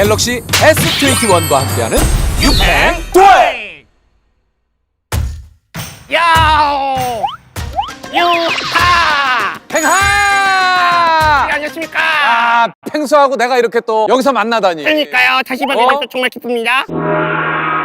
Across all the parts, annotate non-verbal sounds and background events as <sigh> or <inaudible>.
갤럭시 S21과 함께하는 유팽 네. 야오 유하 팽하! 안녕하십니까 아, 팽수하고 내가 이렇게 또 여기서 만나다니. 그러니까요 다시 보게 어? 정말 기쁩니다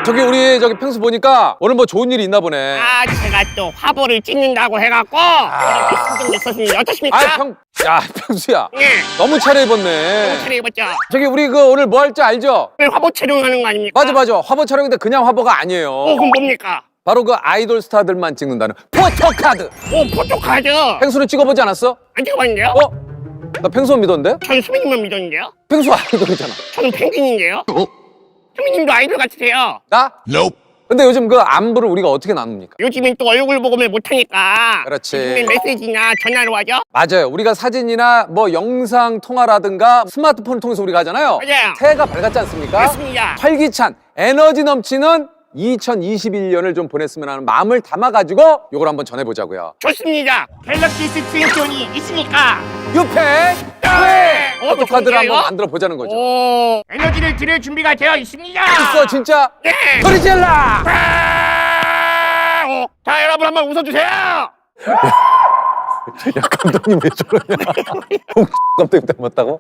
저기 우리 저기 팽수 보니까 오늘 뭐 좋은 일이 있나 보네. 아 제가 또 화보를 찍는다고 해갖고 이렇게 신경 냈었습니다 어떠십니까? 아, 평, 야, <laughs> 팽수야. 예 너무 차려입었네. 차려입었죠 저기 우리 그 오늘 뭐 할지 알죠? 오늘 화보 촬영하는 거 아닙니까? 맞아, 맞아. 화보 촬영인데 그냥 화보가 아니에요. 어 그럼 뭡니까? 바로 그 아이돌 스타들만 찍는다는 포토카드. 오 포토카드 안 팽수는 찍어보지 않았어? 찍어봤는데요? 어? 나 팽수 믿었는데? 저는 수민님만 믿었는데요 팽수 아이돌이잖아. 저는 펭귄인데요 수민님도 아이돌 같으세요 나? 근데 요즘 그 안부를 우리가 어떻게 나눕니까? 요즘엔 또 얼굴 보고는 못하니까 그렇지. 요즘엔 메시지나 전화로 하죠 맞아요. 우리가 사진이나 뭐 영상 통화라든가 스마트폰을 통해서 우리가 하잖아요. 맞아요. 새해가 밝았지 않습니까? 그렇습니다 활기찬 에너지 넘치는 2021년을 좀 보냈으면 하는 마음을 담아가지고 이걸 한번 전해보자고요. 좋습니다 갤럭시 S21이 있으니까 유팽 네. 어, 포토카드를? 한번 만들어 보자는 거죠. 오 에너지를 드릴 준비가 되어 있습니다 있어 진짜 네. 소리 질러! 아, 어. 자 여러분 한번 웃어주세요 <laughs> 야 감독님 왜 저러냐? <laughs> 감독님 닮았다고?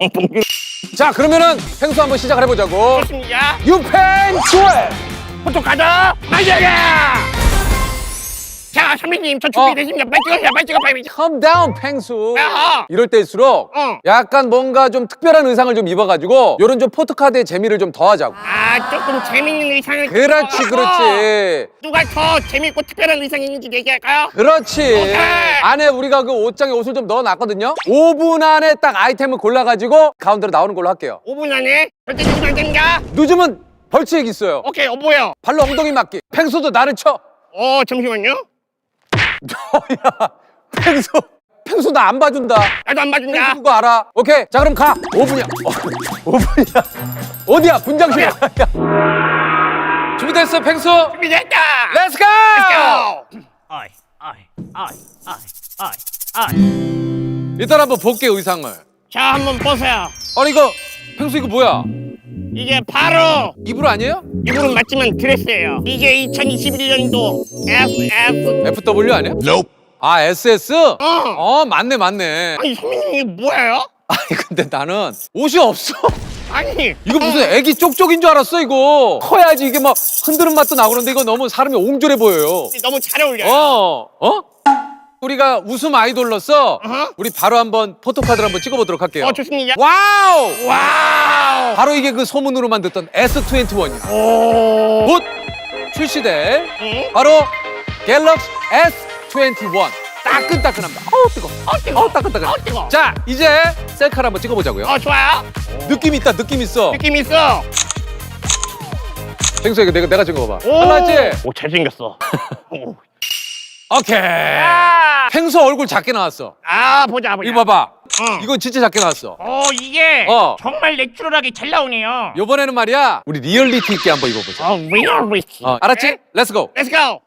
자 그러면은 펭수 한번 시작을 해보자고. 좋습니다 유팽 좋아해. 포토카드 만들자 자 선배님 저 준비됐습니다 빨리 찍으세요 빨리 찍어 빨리 찍어 Calm down 펭수. 야. 이럴 때일수록 어. 약간 뭔가 좀 특별한 의상을 좀 입어가지고 요런 좀 포토카드의 재미를 좀 더하자고. 아 조금 재밌는 의상을 그렇지 입어갖고 그렇지. 누가 더 재밌고 특별한 의상이 있는지 얘기할까요? 그렇지. 안에 우리가 그 옷장에 옷을 좀 넣어놨거든요. 5분 안에 딱 아이템을 골라가지고 가운데로 나오는 걸로 할게요. 5분 안에 절대 늦으면 안 됩니다 늦으면 벌칙 있어요. 오케이 어 뭐예요? 발로 엉덩이 맞기. 펭수도 나를 쳐. 어 잠시만요 <laughs> 야, 펭수. 펭수 나 안 봐준다. 나도 안 펭수 봐준다 그거 알아. 오케이. 자, 그럼 가. 5분이야. 5분이야. 어디야? 분장실이야. 야. <laughs> 준비됐어, 펭수? 준비됐다 렛츠 고! 고! 어이, 어이, 어이, 어이, 어이, 어이. 일단 한번 볼게, 의상을. 자 한번 보세요 아니, 이거, 펭수 이거 뭐야? 이게 바로 이불 아니에요? 이분은 맞지만 드레스예요 이게 2021년도 FF FW 아니야? 아, SS? 어. 어, 맞네, 맞네. 아니 선배님 이게 뭐예요? 아니, 근데 나는 옷이 없어. 아니 이거 무슨 애기 쪽쪽인 줄 알았어, 이거. 커야지 이게 막 흔드는 맛도 나고 그런데 이거 너무 사람이 옹졸해 보여요. 너무 잘 어울려요 어, 어? 우리가 웃음 아이돌로서. 우리 바로 한번 포토카드를 한번 찍어보도록 할게요. 어 좋습니다 와우! 와우 바로 이게 그 소문으로만 듣던 S21이야. 오곧 출시될 응? 바로 갤럭시 S21. 따끈따끈합니다. 어우 뜨거. 어 뜨거 어 따끈따끈. 어 뜨거 자 이제 셀카를 한번 찍어보자고요. 어 좋아요 느낌 있다 느낌 있어. 느낌 있어 펭수에게 내가 내가 찍은 거 봐. 오. 달라지? 오 잘생겼어 <laughs> 오. 오케이. 아, 펭수 얼굴 작게 나왔어. 아 보자 보자 이거 봐봐. 응. 이건 진짜 작게 나왔어. 어, 이게 어. 정말 내추럴하게 잘 나오네요. 요번에는 말이야 우리 리얼리티 있게 한번 입어보자. 어 리얼 리치 어, 알았지? 렛츠고. Let's go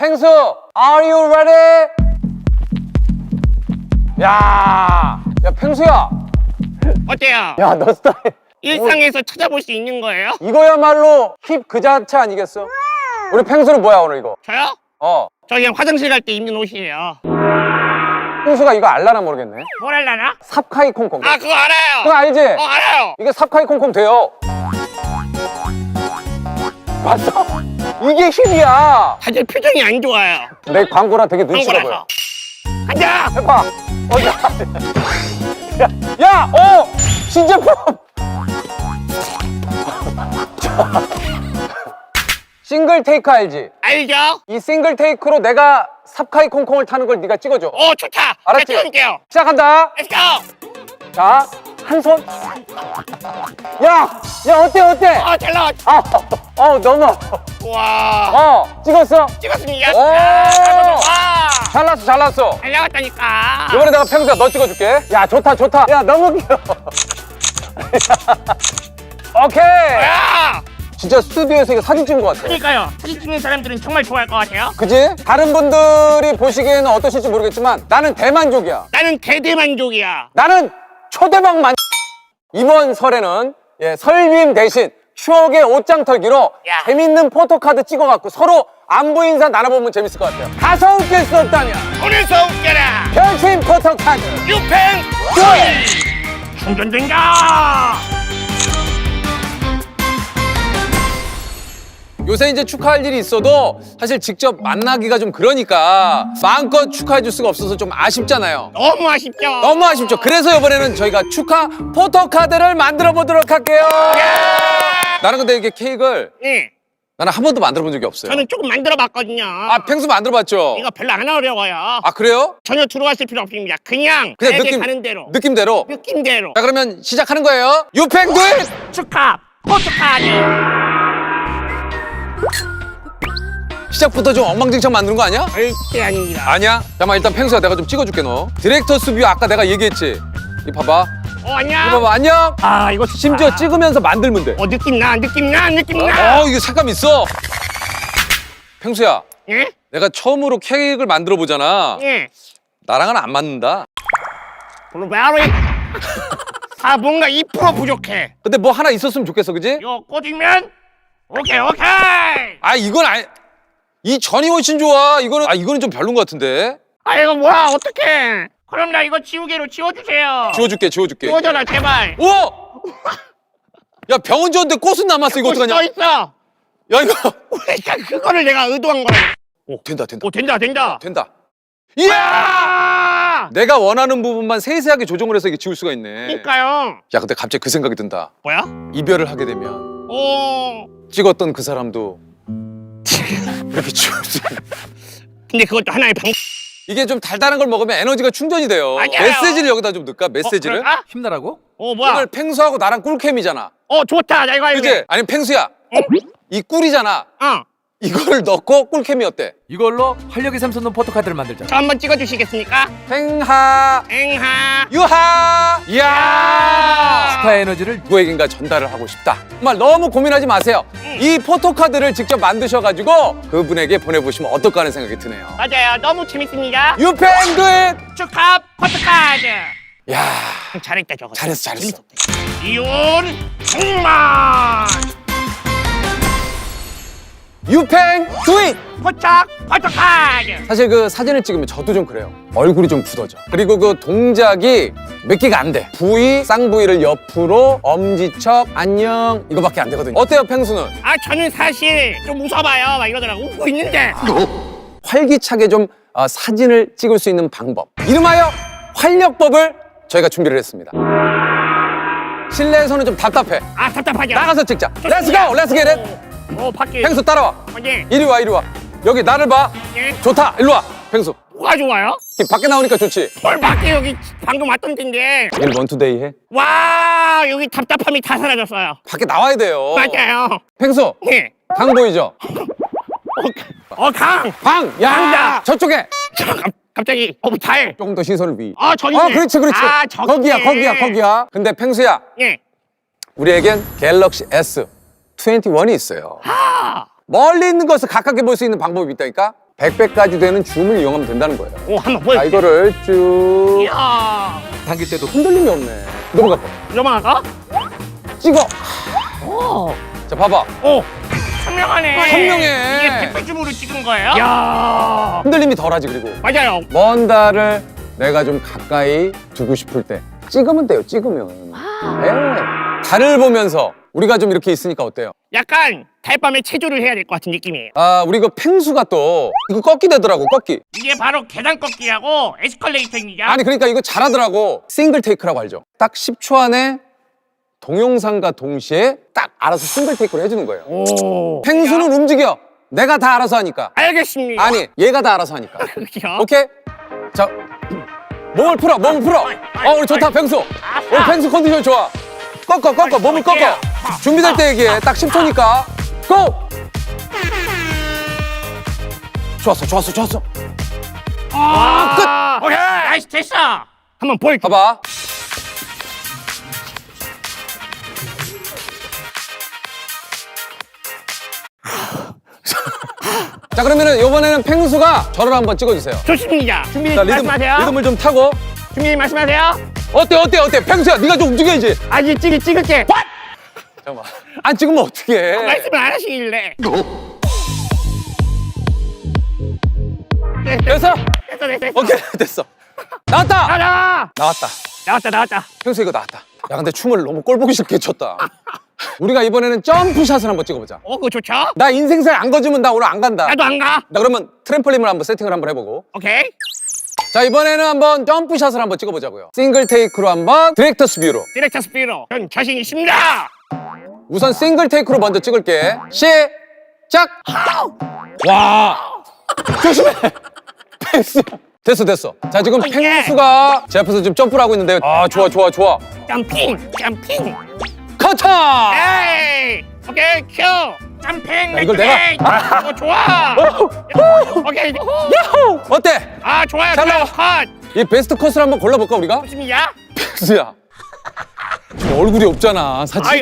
펭수, are you ready? 야, 야 펭수야. 어때요? 야, 너 스타일. 일상에서 찾아볼 수 있는 거예요? 이거야말로 힙 그 자체 아니겠어? 우리 펭수는 뭐야 오늘 이거? 저요? 어. 저 그냥 화장실 갈 때 입는 옷이에요 펭수가 이거 알라나 모르겠네. 뭘 할라나? 삽카이 콩콩. 아 그거 알아요 그거 알지? 어 알아요 이게 삽카이 콩콩 돼요. 봤어? 이게 힙이야. 다들 표정이 안 좋아요 내 광고라 되게 눈치가 보여. 한거라서 간다 해봐. 어, 야, 야, 야, 어, 신제품. <laughs> 싱글 테이크 알지? 알죠? 이 싱글 테이크로 내가 삽카이 콩콩을 타는 걸 네가 찍어줘. 어 좋다 알았지? 제가 찍어줄게요 시작한다. Let's go 자, 한 손. 야, 야, 어때, 어때? 어잘 나왔 아, 어, 너무. 와 어, 찍었어? 찍었습니다 오! 와 잘났어, 잘났어. 잘 나왔다니까 이번에 내가 평소에 너 찍어줄게. 야, 좋다, 좋다. 야, 너무 귀여워. <laughs> 오케이. 야 진짜 스튜디오에서 이거 사진 찍은 것 같아. 그러니까요. 사진 찍는 사람들은 정말 좋아할 것 같아요. 그지? 다른 분들이 보시기에는 어떠실지 모르겠지만 나는 대만족이야. 나는 대대만족이야. 나는 초대박 만. 이번 설에는 예, 설빔 대신 추억의 옷장 털기로 야. 재밌는 포토카드 찍어갖고 서로 안부 인사 나눠보면 재밌을 것 같아요. 가서 웃길 수 없다면 오늘서 웃겨라. 별칭 포토카드. 유팽 충전된다. 요새 이제 축하할 일이 있어도 사실 직접 만나기가 좀 그러니까 마음껏 축하해 줄 수가 없어서 좀 아쉽잖아요. 너무 아쉽죠. 너무 아쉽죠. 그래서 이번에는 저희가 축하 포토카드를 만들어 보도록 할게요. 나는 근데 이게 케이크를 네, 나는 한 번도 만들어 본 적이 없어요. 저는 조금 만들어 봤거든요. 아, 펭수 만들어 봤죠? 이거 별로 안 어려워요. 아, 그래요? 전혀 들어왔을 필요 없습니다. 그냥 그냥 느낌 가는 대로. 느낌대로. 느낌대로. 자, 그러면 시작하는 거예요. 유팽도 축하 포토카드. 시작부터 좀 엉망진창 만드는 거 아니야? 절대 아닙니다. 아니야. 잠깐만 일단 펭수야 내가 좀 찍어줄게 너. 디렉터스 뷰 아까 내가 얘기했지. 이 봐봐. 어, 안녕. 이 봐봐 안녕. 아, 이거 심지어 찍으면서 만들면 돼. 어, 느낌 나, 느낌 나, 느낌 나. 어, 이거 색감 있어. 펭수야, 예? 내가 처음으로 케이크를 만들어 보잖아. 예. 나랑은 안 맞는다. 블루베리. <laughs> 아, 뭔가 2% 부족해. 근데 뭐 하나 있었으면 좋겠어, 그지? 이거 꽂으면 오케이 오케이. 아, 이건 아니. 이 전이 훨씬 좋아. 이거는 아, 이거는 좀 별론 것 같은데. 아, 이거 뭐야, 어떡해. 그럼 나 이거 지우개로 지워주세요. 지워줄게, 지워줄게. 지워줘라, 제발. 오! 야, 병원 줬는데 꽃은 남았어. 이거 써 어떡하냐? 있어. 야, 이거. 그러니까 그거를 내가 의도한 거야. 오, 된다, 된다. 오, 된다, 된다. 된다. 이야! 아! 내가 원하는 부분만 세세하게 조정을 해서 이게 지울 수가 있네. 그러니까요. 야, 근데 갑자기 그 생각이 든다. 뭐야? 이별을 하게 되면 어. 찍었던 그 사람도 있는. <laughs> 근데 그것도 하나의 방. 이게 좀 달달한 걸 먹으면 에너지가 충전이 돼요. 아니에요. 메시지를 여기다 좀 넣을까? 메시지를? 어, 그럴까? 힘나라고? 어, 뭐야? 오늘 펭수하고 나랑 꿀캠이잖아. 어, 좋다. 나 이거 알고. 그지? 아니 펭수야. 어? 이 꿀이잖아. 어. 이거를 넣고 꿀캠이 어때? 이걸로 활력이 샘솟는 포토카드를 만들자. 저 한번 찍어주시겠습니까? 팽하 엥하. 유하 이야 축하 에너지를 누구에겐가 전달을 하고 싶다 정말 너무 고민하지 마세요 이 포토카드를 직접 만드셔가지고 그분에게 보내보시면 어떨까 하는 생각이 드네요 맞아요. 너무 재밌습니다. 유팽그잇 축하 포토카드. 야 잘했다, 저거. 잘했어 잘했어 이온 정말 유팽그잇! 포착 포토카드. 사실 그 사진을 찍으면 저도 좀 그래요. 얼굴이 좀 굳어져. 그리고 그 동작이 몇 개가 안돼. 부위 쌍부위를 옆으로 엄지척 안녕. 이거밖에 안 되거든요. 어때요 펭수는? 아, 저는 사실 좀 웃어봐요. 막 이러더라고. 웃고 있는데. 활기차게 좀 어, 사진을 찍을 수 있는 방법. 이름하여 활력법을 저희가 준비를 했습니다. 실내에서는 좀 답답해. 아, 답답하죠. 나가서 찍자. 렛츠 고 렛츠 겟 잇. 어, 밖에. 펭수 따라와 예. 이리 와 이리 와 여기 나를 봐 예. 좋다 일로 와 펭수 뭐가 좋아요? 밖에 나오니까 좋지 뭘 밖에 여기 방금 왔던 데인데. 여기 원투데이 해 와, 여기 답답함이 다 사라졌어요. 밖에 나와야 돼요 맞아요. 펭수 예. 강 보이죠 어, 어, 강. 방! 야 강이다. 저쪽에 저, 갑, 갑자기. 어, 달. 조금 더 시선을 위 아, 저기. 어 그렇지 그렇지 아, 저기. 거기야 거기야 거기야 근데 펭수야 예. 우리에겐 갤럭시 S 21이 있어요 아. 멀리 있는 것을 가깝게 볼 수 있는 방법이 있다니까 100배까지 되는 줌을 이용하면 된다는 거예요 오, 한번 자 보여. 이거를 쭉 이야. 당길 때도 흔들림이 없네 너무 가까워 넘어갈까? 찍어 오. 자 봐봐 오. 선명하네. 선명해. 이게 백배줌으로 찍은 거예요? 야. 흔들림이 덜하지 그리고 맞아요. 먼 달을 내가 좀 가까이 두고 싶을 때 찍으면 돼요 찍으면 네. 달을 보면서 우리가 좀 이렇게 있으니까 어때요? 약간 달밤에 체조를 해야 될 것 같은 느낌이에요. 아 우리 그 펭수가 또 이거 꺾기 되더라고 꺾기. 이게 바로 계단 꺾기하고 에스컬레이터입니다. 아니 그러니까 이거 잘하더라고. 싱글 테이크라고 알죠? 딱 10초 안에 동영상과 동시에 딱 알아서 싱글 테이크를 해주는 거예요. 오. 펭수는 움직여. 내가 다 알아서 하니까. 알겠습니다. 아니 얘가 다 알아서 하니까. <laughs> 그렇죠. 오케이? 자 몸을 풀어 몸을 풀어. 어 우리 좋다 펭수. 우리 펭수 컨디션 좋아 꺾어 꺾어 몸을 꺾어 준비될 때 얘기해 딱 10초니까 고 좋았어 좋았어 좋았어 아, 끝. 오케이. 나이스 됐어. 한번 보여. 봐봐 <laughs> 자 그러면은 이번에는 팽수가 저를 한번 찍어주세요. 좋습니다. 준비 자 리듬, 말씀하세요. 리듬을 좀 타고 준비 말씀하세요. 어때 어때 어때 팽수야 네가 좀 움직여야지. 아, 이제 찍을 찍을게. 잠깐만 안 찍으면 어떡해. 말씀을 안 하시길래. 됐어, 됐어? 됐어, 됐어. 됐어. 오케이 됐어. 나왔다. 가자. 나왔다. 나왔다, 나왔다. 팽수 이거 나왔다. 야 근데 춤을 너무 꼴 보기 싫게 췄다. 우리가 이번에는 점프샷을 한번 찍어보자. 어, 그거 좋죠? 나 인생살 안 거주면 나 오늘 안 간다. 나도 안 가. 나 그러면 트램펄린을 한번 세팅을 한번 해보고. 오케이. 자 이번에는 한번 점프샷을 한번 찍어보자고요. 싱글 테이크로 한번 디렉터스 뷰로. 디렉터 스피로. 전 자신 있습니다. 우선 싱글 테이크로 먼저 찍을게. 시작. 와. 조심해. <laughs> 펭수. 됐어 됐어. 자 지금 어, 예. 펭수가 제 앞에서 지금 점프를 하고 있는데 아 좋아 좋아 좋아. 점핑, 점핑. 커터. 에이. 오케이, 큐. 점핑. 야, 이걸 렉 내가- 어, 좋아. <laughs> 오케이. 야호. 어때? 아, 좋아요. 잘 좋아요. 컷. 이 베스트 컷을 한번 골라볼까 우리가? 펭수야. 지금 얼굴이 없잖아 사진. 아유,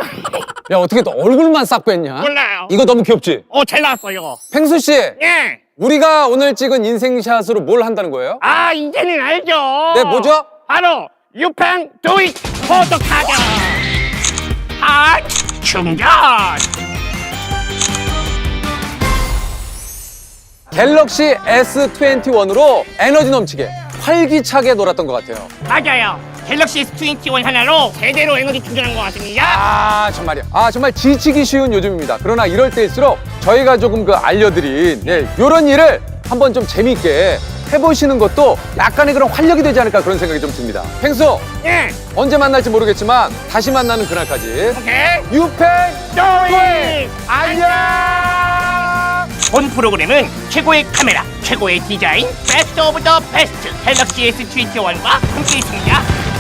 야 어떻게 너 얼굴만 싹 뺐냐? 몰라요. 이거 너무 귀엽지? 어, 잘 나왔어요. 펭수 씨. 예. 우리가 오늘 찍은 인생샷으로 뭘 한다는 거예요? 아, 이제는 알죠. 네, 뭐죠? 바로 유팽 도잇 포토카드. 아, 충전. 갤럭시 S21으로 에너지 넘치게 활기차게 놀았던 것 같아요. 맞아요. 갤럭시 S21 하나로 제대로 에너지 충전한 것 같습니다. 아 정말이야. 아 정말 지치기 쉬운 요즘입니다. 그러나 이럴 때일수록 저희가 조금 그 알려드린 예, 이런 일을 한번 좀 재미있게 해보시는 것도 약간의 그런 활력이 되지 않을까 그런 생각이 좀 듭니다. 펭수 예. 언제 만날지 모르겠지만 다시 만나는 그날까지 오케이. 유팽 도잇. 안녕. 본 프로그램은 최고의 카메라, 최고의 디자인, 베스트 오브 더 베스트 갤럭시 S21과 함께 있습니다.